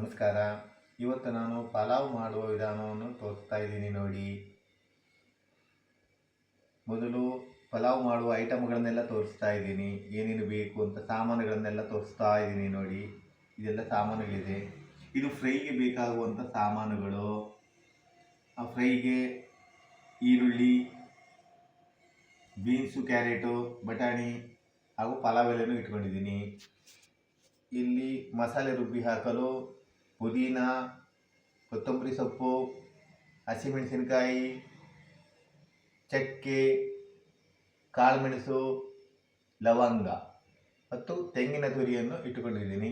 ನಮಸ್ಕಾರ. ಇವತ್ತು ನಾನು ಪಲಾವ್ ಮಾಡುವ ವಿಧಾನವನ್ನು ತೋರಿಸ್ತಾ ಇದ್ದೀನಿ ನೋಡಿ. ಮೊದಲು ಪಲಾವ್ ಮಾಡುವ ಐಟಮ್ಗಳನ್ನೆಲ್ಲ ತೋರಿಸ್ತಾ ಇದ್ದೀನಿ. ಏನೇನು ಬೇಕು ಅಂತ ಸಾಮಾನುಗಳನ್ನೆಲ್ಲ ತೋರಿಸ್ತಾ ಇದ್ದೀನಿ ನೋಡಿ. ಇದೆಲ್ಲ ಸಾಮಾನುಗಳಿದೆ. ಇದು ಫ್ರೈಗೆ ಬೇಕಾಗುವಂಥ ಸಾಮಾನುಗಳು. ಆ ಫ್ರೈಗೆ ಈರುಳ್ಳಿ, ಬೀನ್ಸು, ಕ್ಯಾರೆಟು, ಬಟಾಣಿ ಹಾಗೂ ಪಲಾವ್ ಎಲೆನೂ ಇಟ್ಕೊಂಡಿದ್ದೀನಿ. ಇಲ್ಲಿ ಮಸಾಲೆ ರುಬ್ಬಿ ಹಾಕಲು ಪುದೀನ, ಕೊತ್ತಂಬರಿ ಸೊಪ್ಪು, ಹಸಿಮೆಣಸಿನಕಾಯಿ, ಚಕ್ಕೆ, ಕಾಳುಮೆಣಸು, ಲವಂಗ ಮತ್ತು ತೆಂಗಿನ ತುರಿಯನ್ನು ಇಟ್ಟುಕೊಂಡಿದ್ದೀನಿ.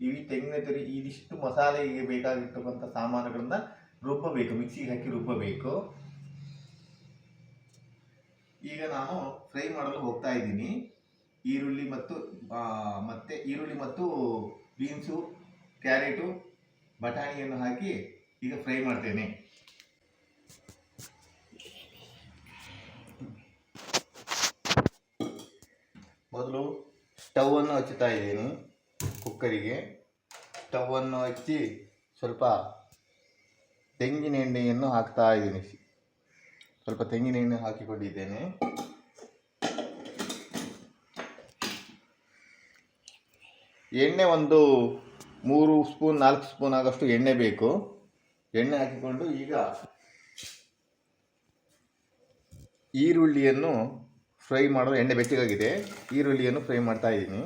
ಈ ತೆಂಗಿನ ತುರಿ ಇದಿಷ್ಟು ಮಸಾಲೆಗೆ ಬೇಕಾಗಿರ್ತಕ್ಕಂಥ ಸಾಮಾನುಗಳನ್ನು ರುಬ್ಬಬೇಕು, ಮಿಕ್ಸಿಗೆ ಹಾಕಿ ರುಬ್ಬಬೇಕು. ಈಗ ನಾನು ಫ್ರೈ ಮಾಡಲು ಹೋಗ್ತಾ ಇದ್ದೀನಿ. ಈರುಳ್ಳಿ ಮತ್ತು ಮತ್ತೆ ಈರುಳ್ಳಿ ಮತ್ತು ಬೀನ್ಸು, ಕ್ಯಾರೆಟು ಬಟಾಣಿಯನ್ನು ಹಾಕಿ ಈಗ ಫ್ರೈ ಮಾಡ್ತೇನೆ. ಮೊದಲು ಸ್ಟವನ್ನು ಹಚ್ಚುತ್ತಾ ಇದ್ದೀನಿ ಕುಕ್ಕರಿಗೆ. ಸ್ಟವನ್ನು ಹಚ್ಚಿ ಸ್ವಲ್ಪ ತೆಂಗಿನ ಎಣ್ಣೆಯನ್ನು ಹಾಕ್ತಾ ಇದ್ದೀನಿ. ಸ್ವಲ್ಪ ತೆಂಗಿನ ಎಣ್ಣೆ ಹಾಕಿಕೊಂಡಿದ್ದೇನೆ. ಎಣ್ಣೆ ಒಂದು ಮೂರು ಸ್ಪೂನ್, ನಾಲ್ಕು ಸ್ಪೂನ್ ಆಗೋಷ್ಟು ಎಣ್ಣೆ ಬೇಕು. ಎಣ್ಣೆ ಹಾಕಿಕೊಂಡು ಈಗ ಈರುಳ್ಳಿಯನ್ನು ಫ್ರೈ ಮಾಡಲು ಎಣ್ಣೆ ಬೆಚ್ಚಗಾಗಿದೆ. ಈರುಳ್ಳಿಯನ್ನು ಫ್ರೈ ಮಾಡ್ತಾ ಇದ್ದೀನಿ.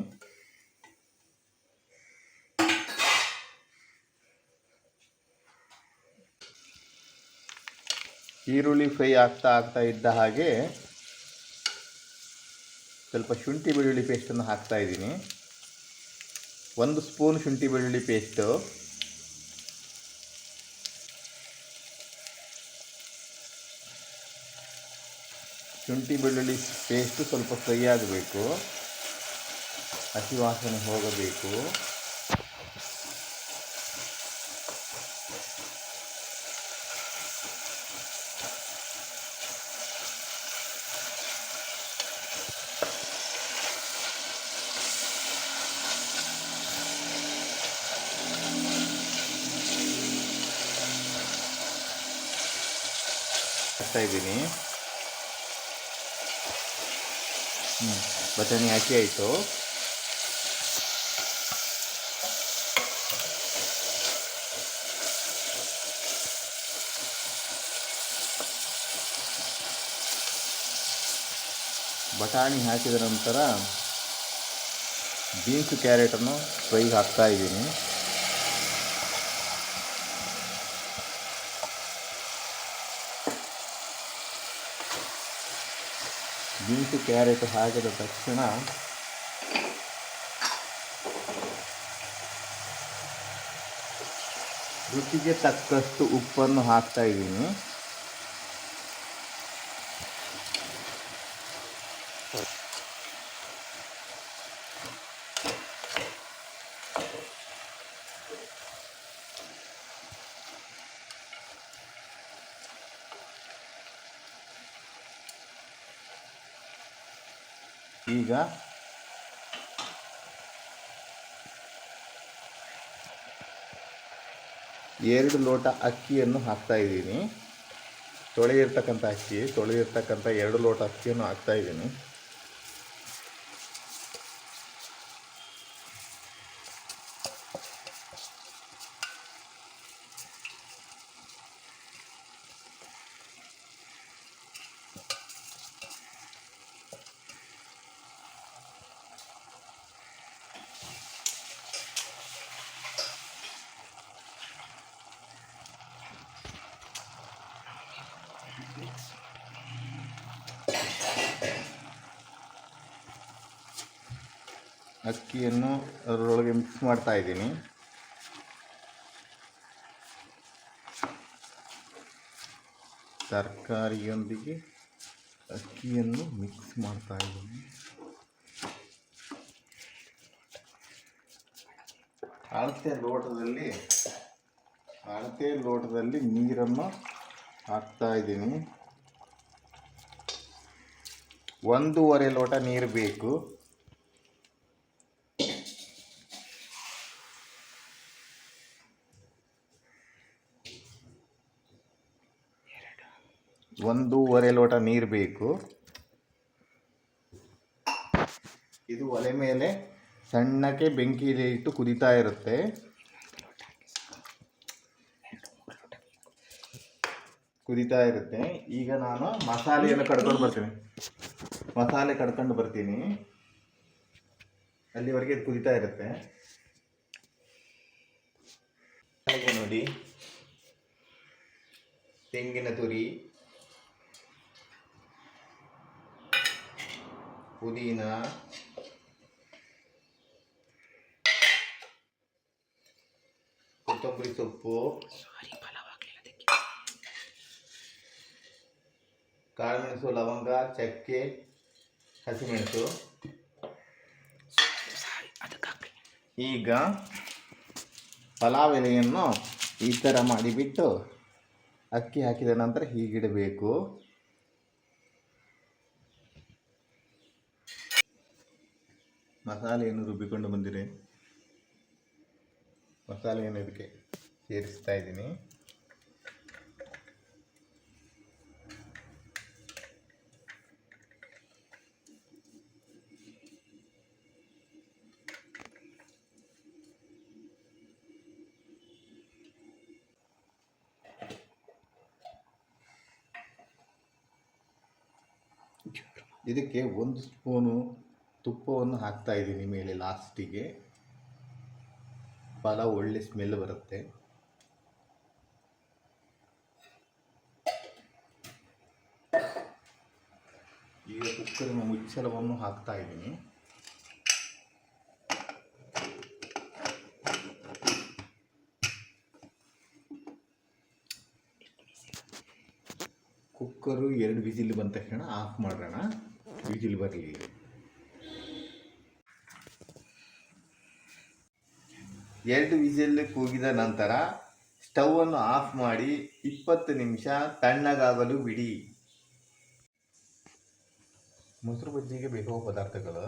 ಈರುಳ್ಳಿ ಫ್ರೈ ಆಗ್ತಾ ಆಗ್ತಾ ಇದ್ದ ಹಾಗೆ ಸ್ವಲ್ಪ ಶುಂಠಿ ಬೆಳ್ಳುಳ್ಳಿ ಪೇಸ್ಟನ್ನು ಹಾಕ್ತಾ ಇದ್ದೀನಿ. ಒಂದು ಸ್ಪೂನ್ ಶುಂಠಿ ಬೆಳ್ಳುಳ್ಳಿ ಪೇಸ್ಟು ಶುಂಠಿ ಬೆಳ್ಳುಳ್ಳಿ ಪೇಸ್ಟು ಸ್ವಲ್ಪ ಫ್ರೈ ಆಗಬೇಕು. ಹಸಿ ವಾಸನೆ ಹೋಗಬೇಕು. ಹಾಕ್ತಾ ಇದ್ದೀನಿ. ಹ್ಞೂ ಬಟಾಣಿ ಹಾಕಿ ಆಯಿತು. ಬಟಾಣಿ ಹಾಕಿದ ನಂತರ ಬೀನ್ಸ್ ಕ್ಯಾರೆಟನ್ನು ಫ್ರೈಗೆ ಹಾಕ್ತಾ ಇದ್ದೀನಿ. ಬೀನ್ಸು ಕ್ಯಾರೆಟ್ ಹಾಕಿದ ತಕ್ಷಣ ರುಚಿಗೆ ತಕ್ಕಷ್ಟು ಉಪ್ಪನ್ನು ಹಾಕ್ತಾ ಇದ್ದೀನಿ ಈಗ ಎರಡು ಲೋಟ ಅಕ್ಕಿಯನ್ನು ಹಾಕ್ತಾ ಇದ್ದೀನಿ. ತೊಳೆಯಿರ್ತಕ್ಕಂಥ ಅಕ್ಕಿ ತೊಳೆಯಿರ್ತಕ್ಕಂಥ ಎರಡು ಲೋಟ ಅಕ್ಕಿಯನ್ನು ಹಾಕ್ತಾ ಇದ್ದೀನಿ. ಅಕ್ಕಿಯನ್ನು ಅದರೊಳಗೆ ಮಿಕ್ಸ್ ಮಾಡ್ತಾ ಇದ್ದೀನಿ. ತರಕಾರಿಯೊಂದಿಗೆ ಅಕ್ಕಿಯನ್ನು ಮಿಕ್ಸ್ ಮಾಡ್ತಾ ಇದ್ದೀನಿ. ಅಳತೆ ಲೋಟದಲ್ಲಿ ಅಳತೆ ಲೋಟದಲ್ಲಿ ನೀರನ್ನು ಹಾಕ್ತಾ ಇದ್ದೀನಿ. ಒಂದೂವರೆ ಲೋಟ ನೀರು ಬೇಕು. ಒಂದೂವರೆ ಲೋಟ ನೀರು ಬೇಕು. ಇದು ಒಲೆ ಮೇಲೆ ಸಣ್ಣಕ್ಕೆ ಬೆಂಕಿಲಿ ಇಟ್ಟು ಕುದಿತಾ ಇರುತ್ತೆ. ಕುದಿತಾ ಇರುತ್ತೆ. ಈಗ ನಾನು ಮಸಾಲೆಯನ್ನು ಕಡ್ಕೊಂಡು ಬರ್ತೀನಿ. ಮಸಾಲೆ ಕಡ್ಕೊಂಡು ಬರ್ತೀನಿ. ಅಲ್ಲಿವರೆಗೆ ಇದು ಕುದಿತಾ ಇರುತ್ತೆ. ನೋಡಿ. ತೆಂಗಿನ ತುರಿ. ಪುದೀನ. ಕೊತ್ತಂಬರಿ ಸೊಪ್ಪು. ಕಾಳುಮೆಣಸು ಲವಂಗ ಚಕ್ಕೆ ಹಸಿಮೆಣಸು. ಈಗ ಪಲಾವ್ ಎಲೆಯನ್ನು ಈ ಥರ ಮಾಡಿಬಿಟ್ಟು ಅಕ್ಕಿ ಹಾಕಿದ ನಂತರ ಹೀಗಿಡಬೇಕು. ಮಸಾಲೆಯನ್ನು ರುಬ್ಬಿಕೊಂಡು ಬಂದಿದೆ ಮಸಾಲೆಯನ್ನು ಇದಕ್ಕೆ ಸೇರಿಸ್ತಾ ಇದ್ದೀನಿ. ಇದಕ್ಕೆ ಒಂದು ಸ್ಪೂನು ತುಪ್ಪವನ್ನು ಹಾಕ್ತಾ ಇದ್ದೀನಿ ಮೇಲೆ ಲಾಸ್ಟಿಗೆ. ಪಲಾವ್ ಒಳ್ಳೆ ಸ್ಮೆಲ್ ಬರುತ್ತೆ. ಈಗ ಕುಕ್ಕರಿನ ಮುಚ್ಚಳವನ್ನು ಹಾಕ್ತಾ ಇದ್ದೀನಿ. ಕುಕ್ಕರು ಎರಡು ವಿಜಿಲ್ ಬಂದ ತಕ್ಷಣ ಆಫ್ ಮಾಡೋಣ. ವಿಜಿಲ್ ಬರಲಿ ಎರಡು ವಿಜಿಲ್ ಕೂಗಿದ ನಂತರ ಸ್ಟವನ್ನು ಆಫ್ ಮಾಡಿ ಇಪ್ಪತ್ತು ನಿಮಿಷ ತಣ್ಣಗಾಗಲು ಬಿಡಿ. ಮೊಸರು ಬಜ್ಜಿಗೆ ಬೇಕಾಗುವ ಪದಾರ್ಥಗಳು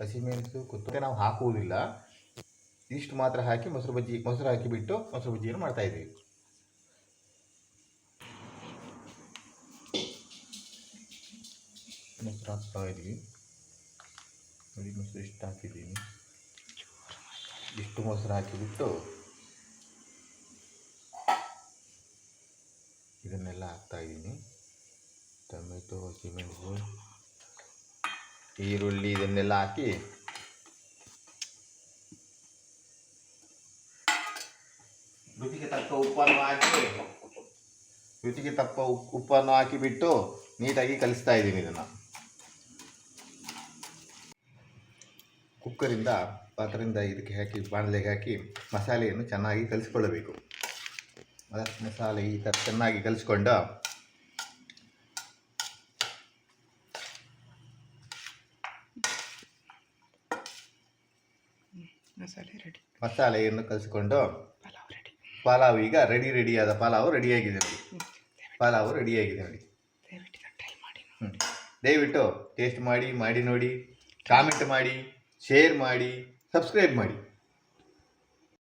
ಹಸಿಮೆಣಸು ಕೊತ್ತಂಬರಿ ನಾವು ಹಾಕುವುದಿಲ್ಲ. ಇಷ್ಟು ಮಾತ್ರ ಹಾಕಿ ಮೊಸರು ಬಜ್ಜಿ, ಮೊಸರು ಹಾಕಿಬಿಟ್ಟು ಮೊಸರು ಬಜ್ಜಿಯನ್ನು ಮಾಡ್ತಾ ಇದ್ದೀವಿ ಮೊಸರು ಹಾಕ್ತಾ ಇದ್ದೀವಿ ನೋಡಿ, ಮೊಸರು ಇಷ್ಟು ಹಾಕಿದ್ದೀನಿ. ಇಷ್ಟು ಮೊಸರು ಹಾಕಿಬಿಟ್ಟು ಇದನ್ನೆಲ್ಲ ಹಾಕ್ತಾಯಿದ್ದೀನಿ ಟೊಮೆಟೊ ಹಸಿಮೆಣಸು ಈರುಳ್ಳಿ ಇದನ್ನೆಲ್ಲ ಹಾಕಿ ರುಚಿಗೆ ತಕ್ಕ ಉಪ್ಪನ್ನು ಹಾಕಿ ರುಚಿಗೆ ತಕ್ಕ ಉಪ್- ಉಪ್ಪನ್ನು ಹಾಕಿಬಿಟ್ಟು ನೀಟಾಗಿ ಕಲಿಸ್ತಾ ಇದ್ದೀನಿ ಇದನ್ನು. ಕುಕ್ಕರಿಂದ ಪಾತ್ರೆಯಿಂದ ಇದಕ್ಕೆ ಹಾಕಿ ಬಾಣಲೆಗೆ ಹಾಕಿ ಮಸಾಲೆಯನ್ನು ಚೆನ್ನಾಗಿ ಕಲಿಸ್ಕೊಳ್ಳಬೇಕು. ಮಸಾಲೆ ಈ ಥರ ಚೆನ್ನಾಗಿ ಕಲಿಸ್ಕೊಂಡು ಮಸಾಲೆ ರೆಡಿ ಮಸಾಲೆಯನ್ನು ಕಲಿಸ್ಕೊಂಡು ಪಲಾವ್ ರೆಡಿ ಪಲಾವ್ ಈಗ ರೆಡಿ ರೆಡಿಯಾದ ಪಲಾವ್ ರೆಡಿಯಾಗಿದೆ ನೋಡಿ. ಪಲಾವ್ ರೆಡಿಯಾಗಿದೆ ನೋಡಿ. ದಯವಿಟ್ಟು ಟೇಸ್ಟ್ ಮಾಡಿ ಮಾಡಿ ನೋಡಿ. ಕಾಮೆಂಟ್ ಮಾಡಿ ಶೇರ್ ಮಾಡಿ. ಸಬ್ಸ್ಕ್ರೈಬ್ ಮಾಡಿ.